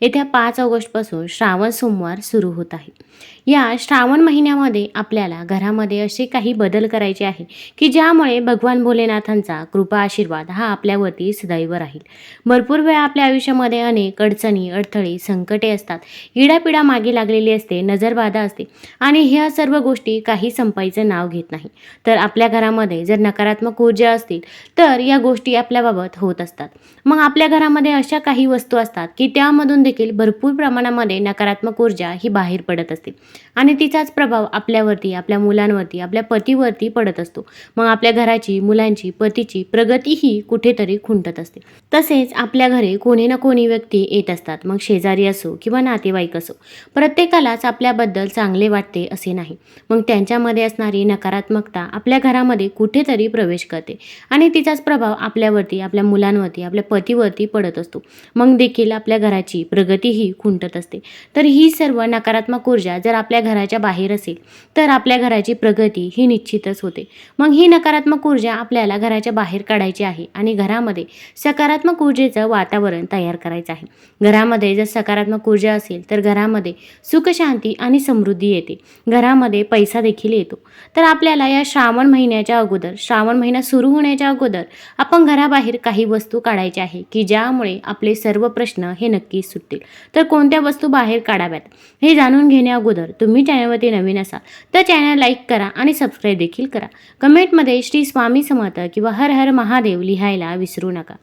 येत्या पाच ऑगस्टपासून श्रावण सोमवार सुरू होत आहे. या श्रावण महिन्यामध्ये आपल्याला घरामध्ये असे काही बदल करायचे आहे की ज्यामुळे भगवान भोलेनाथांचा कृपा आशीर्वाद हा आपल्यावरती सदैव राहील. भरपूर वेळा आपल्या आयुष्यामध्ये अनेक अडचणी अडथळे संकटे असतात. इडापिडा मागे लागलेली असते नजरबाधा असते आणि ह्या सर्व गोष्टी काही संपायचं नाव घेत नाही. तर आपल्या घरामध्ये जर नकारात्मक ऊर्जा असतील तर या गोष्टी आपल्याबाबत होत असतात. मग आपल्या घरामध्ये अशा काही वस्तू असतात की त्या त्यामधून देखील भरपूर प्रमाणामध्ये नकारात्मक ऊर्जा ही बाहेर पडत असते. आणि तिचाच प्रभाव आपल्यावरती आपल्या मुलांवरती आपल्या पतीवरती पडत असतो. मग आपल्या घराची मुलांची पतीची प्रगती ही कुठेतरी खुंटत असते. तसेच आपल्या घरी कोणी ना कोणी व्यक्ती येत असतात. मग शेजारी असो किंवा नातेवाईक असो. प्रत्येकालाच आपल्याबद्दल चांगले वाटते असे नाही. मग त्यांच्यामध्ये असणारी नकारात्मकता आपल्या घरामध्ये कुठेतरी प्रवेश करते. आणि तिचाच प्रभाव आपल्यावरती आपल्या मुलांवरती आपल्या पतीवरती पडत असतो. मग देखील आपल्या घराची प्रगतीही खुंटत असते. तर ही सर्व नकारात्मक ऊर्जा जर आपल्या घराच्या बाहेर असेल तर आपल्या घराची प्रगती ही निश्चितच होते. मग ही नकारात्मक ऊर्जा आपल्याला घराच्या बाहेर काढायची आहे आणि घरामध्ये सकारात्मक ऊर्जेचं वातावरण तयार करायचं आहे. घरामध्ये जर सकारात्मक ऊर्जा असेल तर घरामध्ये सुख शांती आणि समृद्धी येते. घरामध्ये पैसा देखील येतो. तर आपल्याला या श्रावण महिन्याच्या अगोदर श्रावण महिना सुरू होण्याच्या अगोदर आपण घराबाहेर काही वस्तू काढायच्या आहे की ज्यामुळे आपले सर्व प्रश्न हे नक्की सुटतील. तर कोणत्या वस्तू बाहेर काढाव्यात हे जाणून घेण्या अगोदर तुम्ही चॅनलवरती नवीन असाल तर चॅनल लाईक करा आणि सबस्क्राईब देखील करा. कमेंटमध्ये श्री स्वामी समर्थ किंवा हर हर महादेव लिहायला विसरू नका.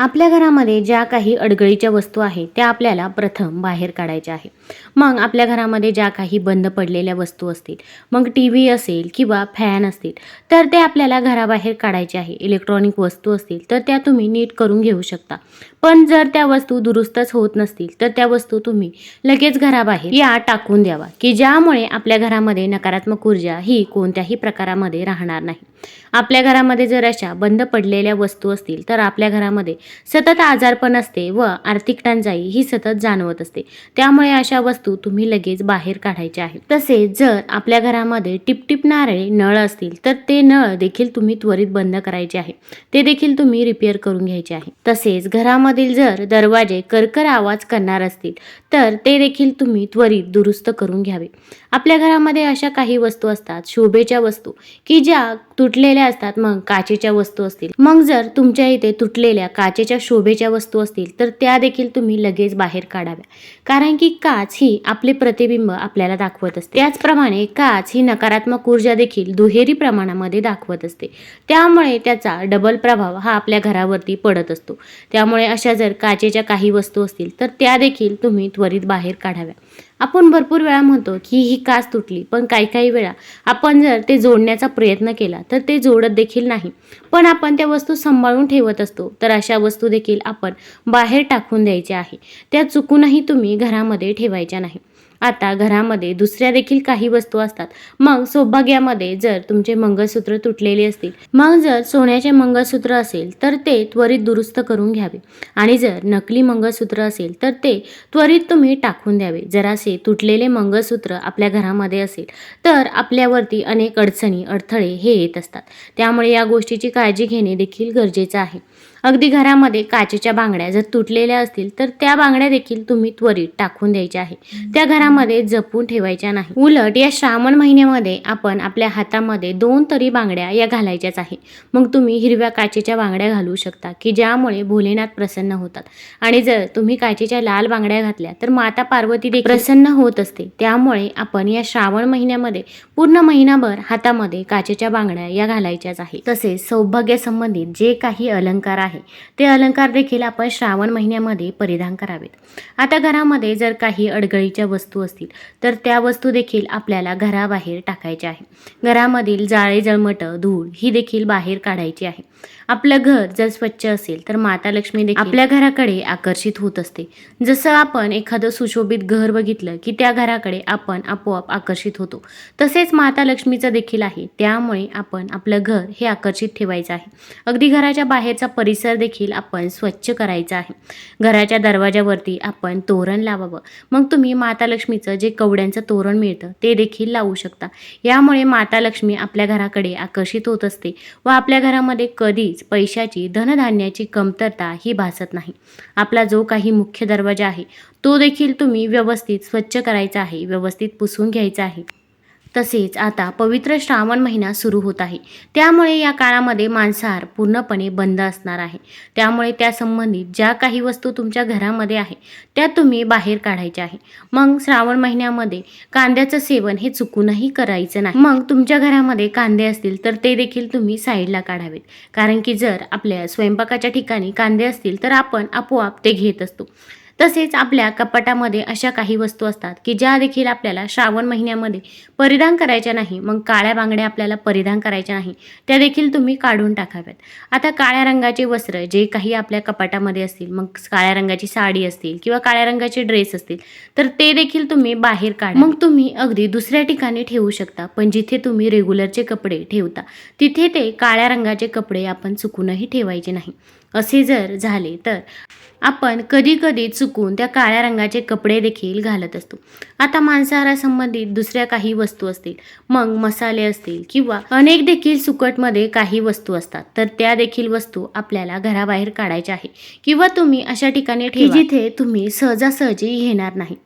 आपल्या घरामध्ये ज्या काही अडगळीच्या वस्तू आहेत त्या आपल्याला प्रथम बाहेर काढायच्या आहे मग आपल्या घरामध्ये ज्या काही बंद पडलेल्या वस्तू असतील मग टी व्ही असेल किंवा फॅन असतील तर ते आपल्याला घराबाहेर काढायचे आहे. इलेक्ट्रॉनिक वस्तू असतील तर त्या तुम्ही नीट करून घेऊ शकता. पण जर त्या वस्तू दुरुस्तच होत नसतील तर त्या वस्तू तुम्ही लगेच घराबाहेर या टाकून द्यावा की ज्यामुळे आपल्या घरामध्ये नकारात्मक ऊर्जा ही कोणत्याही प्रकारामध्ये राहणार नाही. आपल्या घरामध्ये जर अशा बंद पडलेल्या वस्तू असतील तर आपल्या घरामध्ये सतत आजारपण असते व आर्थिक टंचाई ही सतत जाणवत असते. त्यामुळे अशा वस्तू तुम्ही लगेच बाहेर काढायच्या आहेत. तसेच जर आपल्या घरामध्ये टिपटिपणारे नळ असतील तर ते नळ देखील तुम्ही त्वरित बंद करायचे आहे. ते देखील तुम्ही रिपेअर करून घ्यायचे आहे. तसेच घरामधील जर दरवाजे करकर आवाज करणार असतील तर ते देखील तुम्ही त्वरित दुरुस्त करून घ्यावे. आपल्या घरामध्ये अशा काही वस्तू असतात शोभेच्या वस्तू की ज्या तुटलेल्या असतात मग काचेच्या वस्तू असतील. मग जर तुमच्या इथे तुटलेल्या काचेच्या शोभेच्या वस्तू असतील तर त्या देखील तुम्ही लगेच बाहेर काढाव्या. कारण की काच ही आपले प्रतिबिंब आपल्याला दाखवत असते. त्याचप्रमाणे काच ही नकारात्मक ऊर्जा देखील दुहेरी प्रमाणामध्ये दाखवत असते. त्यामुळे त्याचा डबल प्रभाव हा आपल्या घरावरती पडत असतो. त्यामुळे अशा जर काचेच्या काही वस्तू असतील तर त्या देखील तुम्ही त्वरित बाहेर काढाव्या. आपण भरपूर वेळा म्हणतो की ही काच तुटली पण काही काही वेळा आपण जर ते जोडण्याचा प्रयत्न केला तर ते जोडत देखील नाही. पण आपण त्या वस्तू सांभाळून ठेवत असतो. तर अशा वस्तू देखील आपण बाहेर टाकून द्यायच्या आहे. त्या चुकूनही तुम्ही घरामध्ये ठेवायच्या नाही. आता घरामध्ये दुसऱ्या देखील काही वस्तू असतात. मग सौभाग्यामध्ये जर तुमचे मंगळसूत्र तुटलेले असतील मग जर सोन्याचे मंगळसूत्र असेल तर ते त्वरित दुरुस्त करून घ्यावे. आणि जर नकली मंगळसूत्र असेल तर ते त्वरित तुम्ही टाकून द्यावे. जर असे तुटलेले मंगळसूत्र आपल्या घरामध्ये असेल तर आपल्यावरती अनेक अडचणी अडथळे हे येत असतात. त्यामुळे या गोष्टीची काळजी घेणे देखील गरजेचं आहे. अगदी घरामध्ये काचेच्या बांगड्या जर तुटलेल्या असतील तर त्या बांगड्या देखील तुम्ही त्वरित टाकून द्यायच्या आहे त्या घरामध्ये जपून ठेवायच्या नाही. उलट या श्रावण महिन्यामध्ये आपण आपल्या हातामध्ये दोन तरी बांगड्या या घालायच्याच आहे. मग तुम्ही हिरव्या काचेच्या बांगड्या घालू शकता की ज्यामुळे भोलेनाथ प्रसन्न होतात. आणि जर तुम्ही काचेच्या लाल बांगड्या घातल्या तर माता पार्वती देखील प्रसन्न होत असते. त्यामुळे आपण या श्रावण महिन्यामध्ये पूर्ण महिनाभर हातामध्ये काचेच्या बांगड्या या घालायच्याच आहे. तसेच सौभाग्य संबंधित जे काही अलंकार आहे ते अलंकार देखील आपण श्रावण महिन्यामध्ये परिधान करावेत. आता घरामध्ये जर काही अडगळीच्या वस्तू असतील तर त्या वस्तू देखील आपल्याला घराबाहेर टाकायच्या आहे घरामधील जाळे जळमटं धूळ ही देखील बाहेर काढायची आहे. आपलं घर जर स्वच्छ असेल तर माता लक्ष्मी देखील आपल्या घराकडे आकर्षित होत असते. जसं आपण एखादं सुशोभित घर बघितलं की त्या घराकडे आपण आपोआप आकर्षित होतो तसेच माता लक्ष्मीचं देखील आहे. त्यामुळे आपण आपलं घर हे आकर्षित ठेवायचं आहे. अगदी घराच्या बाहेरचा परिसर देखील आपण स्वच्छ करायचा आहे. घराच्या दरवाजावरती आपण तोरण लावावं. मग तुम्ही माता लक्ष्मीचं जे कवड्यांचं तोरण मिळतं ते देखील लावू शकता. यामुळे माता लक्ष्मी आपल्या घराकडे आकर्षित होत असते व आपल्या घरामध्ये कधी कधीच पैशाची धनधान्याची कमतरता ही भासत नाही. आपला जो काही मुख्य दरवाजा आहे तो देखील तुम्ही व्यवस्थित स्वच्छ करायचा आहे व्यवस्थित पुसून घ्यायचा आहे. तसेच आता पवित्र श्रावण महिना सुरू होत आहे. त्यामुळे या काळामध्ये मांसाहार पूर्णपणे बंद असणार आहे. त्यामुळे त्या संबंधित ज्या काही वस्तू तुमच्या घरामध्ये आहे त्या तुम्ही बाहेर काढायच्या आहे. मग श्रावण महिन्यामध्ये कांद्याचं सेवन हे चुकूनही करायचं नाही. मग तुमच्या घरामध्ये कांदे असतील तर ते देखील तुम्ही साईडला काढावेत. कारण की जर आपल्या स्वयंपाकाच्या ठिकाणी कांदे असतील तर आपण आपोआप ते घेत असतो. तसेच आपल्या कपाटामध्ये अशा काही वस्तू असतात की ज्या देखील आपल्याला श्रावण महिन्यामध्ये परिधान करायच्या नाही मग काळ्या बांगड्या आपल्याला परिधान करायच्या नाही त्या देखील तुम्ही काढून टाकाव्यात. आता काळ्या रंगाचे वस्त्र जे काही आपल्या कपाटामध्ये असतील मग काळ्या रंगाची साडी असतील किंवा काळ्या रंगाचे ड्रेस असतील तर ते देखील तुम्ही बाहेर काढा. मग तुम्ही अगदी दुसऱ्या ठिकाणी ठेवू शकता पण जिथे तुम्ही रेग्युलरचे कपडे ठेवता तिथे ते काळ्या रंगाचे कपडे आपण चुकूनही ठेवायचे नाही. असे जर झाले तर आपण कधी कधी चुकून त्या काळ्या रंगाचे कपडे देखील घालत असतो. आता मांसाहारासंबंधित दुसऱ्या काही वस्तू असतील मग मसाले असतील किंवा अनेक देखील सुकटमध्ये काही वस्तू असतात तर त्या देखील वस्तू आपल्याला घराबाहेर काढायच्या आहे किंवा तुम्ही अशा ठिकाणी ठेवा. जिथे तुम्ही सहजासहजी घेणार नाहीत.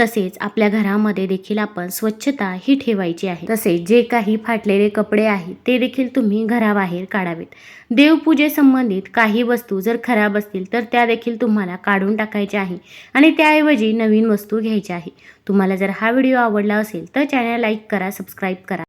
तसेच आपल्या घरामध्ये देखील आपण स्वच्छता ही ठेवायची आहे. तसेच जे काही फाटलेले कपडे आहेत ते देखील तुम्ही घराबाहेर काढावेत. देवपूजेसंबंधित काही वस्तू जर खराब असतील तर त्या देखील तुम्हाला काढून टाकायचे आहे आणि त्याऐवजी नवीन वस्तू घ्यायची आहे. तुम्हाला जर हा व्हिडिओ आवडला असेल तर चॅनल लाईक करा सबस्क्राईब करा.